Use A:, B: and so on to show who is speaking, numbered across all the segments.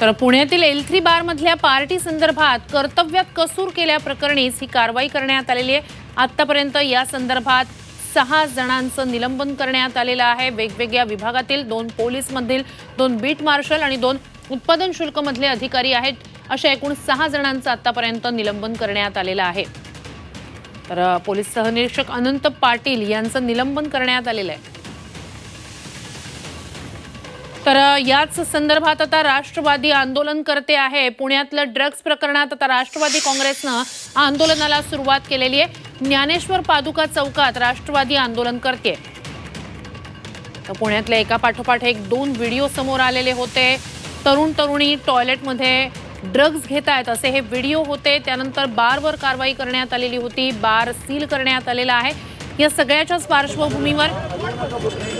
A: तर पुण्यातील L three बारमधल्या party संदर्भात कर्तव्यात कसूर केल्याप्रकरणीच ही कारवाई करण्यात आलेली आहे. आत्तापर्यंत या संदर्भात सहा जणांचं निलंबन करण्यात आलेलं आहे. वेगवेगळ्या विभागातील दोन पोलीसमधील दोन बीट मार्शल आणि दोन उत्पादन शुल्कमधले अधिकारी आहेत. अशा एकूण सहा जणांचं आतापर्यंत निलंबन करण्यात आलेलं आहे. तर पोलीस सहनिरीक्षक अनंत पाटील यांचं निलंबन करण्यात आलेलं आहे. तर याच संदर्भात आता राष्ट्रवादी आंदोलन करते आहे. पुण्यातलं ड्रग्ज प्रकरणात आता राष्ट्रवादी काँग्रेसनं आंदोलनाला सुरुवात केलेली आहे. ज्ञानेश्वर पादुका चौकात राष्ट्रवादी आंदोलन करते. तर पुण्यातल्या एका पाठोपाठ एक दोन व्हिडिओ समोर आलेले होते. तरुण तरुणी टॉयलेटमध्ये ड्रग्ज घेत आहेत असे हे व्हिडिओ होते. त्यानंतर बारवर कारवाई करण्यात आलेली होती. बार सील करण्यात आलेला आहे. या सगळ्याच्याच पार्श्वभूमीवर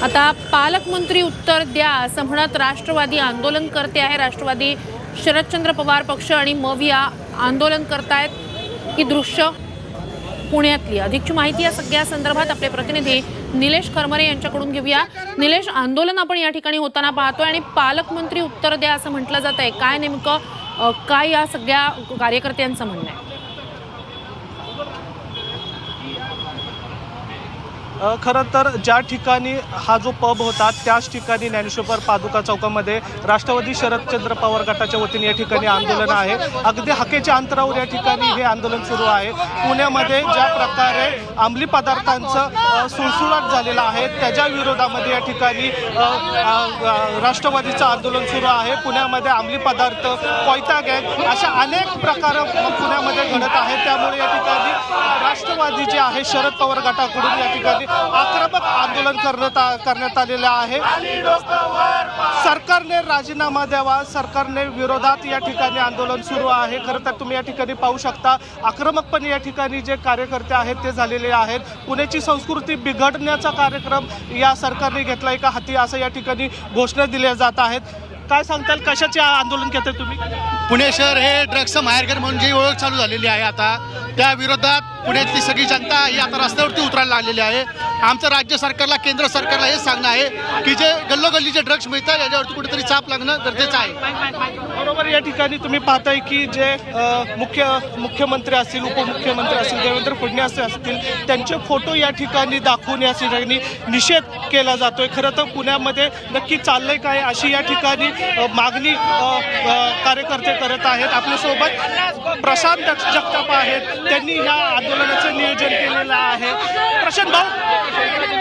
A: आता पालकमंत्री उत्तर द्या असं म्हणत राष्ट्रवादी आंदोलन करते आहे. राष्ट्रवादी शरदचंद्र पवार पक्ष आणि मविया आंदोलन करतायत ही दृश्य पुण्यातली. अधिकची माहिती या सगळ्या संदर्भात आपले प्रतिनिधी निलेश खरमरे यांच्याकडून घेऊया. निलेश आंदोलन आपण या ठिकाणी होताना पाहतोय आणि पालकमंत्री उत्तर द्या असं म्हटलं जात आहे काय नेमकं काय या सगळ्या कार्यकर्त्यांचं म्हणणं आहे?
B: खरं तर ज्या ठिकाणी हा जो पब होता त्याच ठिकाणी ज्ञानेश्वर पादुका चौकामध्ये राष्ट्रवादी शरदचंद्र पवार गटाच्या वतीने या ठिकाणी आंदोलन आहे. अगदी हकेच्या अंतरावर या ठिकाणी हे आंदोलन सुरू आहे. पुण्यामध्ये ज्या प्रकारे अंमली पदार्थांचं सुळसुळाट झालेलं आहे त्याच्या विरोधामध्ये या ठिकाणी राष्ट्रवादीचं आंदोलन सुरू आहे. पुण्यामध्ये अंमली पदार्थ कोयता गँग अशा अनेक प्रकार पुण्यामध्ये घडत आहेत. त्यामुळे या ठिकाणी राष्ट्रवादी जे आहे शरद पवार गटाकडून या ठिकाणी आक्रमक आंदोलन करण्यात आ- करण्यात आलेलं आहे. सरकारने राजीनामा द्यावा सरकारने विरोधात या ठिकाणी आंदोलन सुरू आहे. खरं तर तुम्ही या ठिकाणी पाहू शकता आक्रमकपणे या ठिकाणी जे कार्यकर्ते आहेत ते झालेले आहेत. पुण्याची संस्कृती बिघडण्याचा कार्यक्रम या सरकारने घेतला का हाती असं या ठिकाणी घोषणा दिल्या जात आहेत. काय सांगताल कशाचे आंदोलन घेताय तुम्ही?
C: पुणे शहर हे ड्रग्सचं माहेरघर म्हणून जी ओळख चालू झालेली आहे आता त्या विरोधात पुण्यातली सगळी जनता ही आता रस्त्यावरती उतरायला लागलेली आहे. आमचं राज्य सरकारला केंद्र सरकारला हे सांगणं आहे की जे गल्लोगल्ली जे ड्रग्स मिळतात याच्यावरती कुठेतरी चाप लागणं गरजेचं आहे.
B: बरोबर या ठिकाणी तुम्ही पाहताय की जे मुख्य मुख्यमंत्री असतील उपमुख्यमंत्री असतील देवेंद्र फडणवीस असतील त्यांचे फोटो या ठिकाणी दाखवून या ठिकाणी निषेध केला जातोय. खरं तर पुण्यामध्ये नक्की चाललंय काय अशी या ठिकाणी मागणी कार्यकर्ते करत आहेत. आपल्यासोबत प्रशांत जग- जगताप आहेत. त्यांनी या आंदोलनाचं नियोजन केलेलं आहे. प्रशांत भाऊ.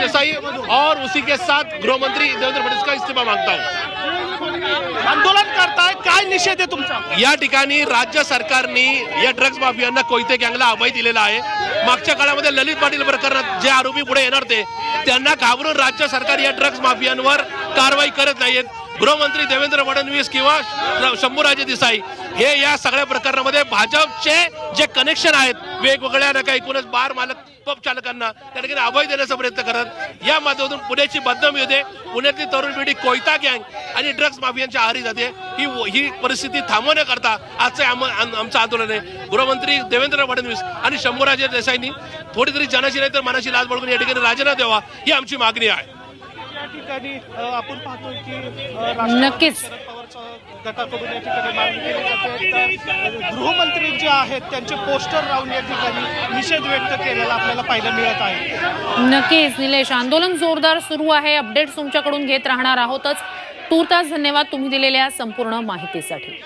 D: देसाई और उसी के साथ गृह मंत्री देवेंद्र फडणवीस का इस्तीफा मांगता हूं।
B: आंदोलन करताय. काय निषेध आहे तुमचा?
D: या ठिकाणी राज्य सरकारने या ड्रग्ज माफियांना कोयते गँगला अभय दिलेला आहे. मागच्या काळामध्ये ललित पाटील प्रकरणात जे आरोपी पुढे येणार ते त्यांना घाबरून राज्य सरकार या ड्रग्ज माफियांवर कारवाई करत नाहीत गृहमंत्री देवेंद्र फडणवीस किंवा शंभूराजे देसाई हे या सगळ्या प्रकरणामध्ये भाजपचे जे कनेक्शन आहेत वेगवेगळ्या नका एकूणच बार मालक पब चालकांना त्या ठिकाणी अभय देण्याचा प्रयत्न करत या माध्यमातून पुण्याची बदनामी होते पुण्यातली तरुण पिढी कोयता गँग आणि ड्रग्ज माफियांच्या आहारी जाते ही ही परिस्थिती थांबवण्याकरता आजचं आम- आमचं आंदोलन आहे. गृहमंत्री देवेंद्र फडणवीस आणि शंभूराजे देसाईंनी थोडी तरी जनाची नाही तर मनाची लाज बाळगून या ठिकाणी राजीनामा द्यावा ही आमची मागणी आहे.
B: ठिकाणी आपण पाहतोय की
A: नक्कीच.
B: गटाकडून या ठिकाणी मागणी केली जाते. तर गृहमंत्री जे आहेत त्यांचे पोस्टर लावून या ठिकाणी निषेध व्यक्त केलेला आपल्याला पाहायला मिळत आहे.
A: नक्कीच निलेश आंदोलन जोरदार सुरू आहे. अपडेट्स तुमच्याकडून घेत राहणार आहोतच. तूर्तास धन्यवाद तुम्ही दिलेल्या संपूर्ण माहितीसाठी.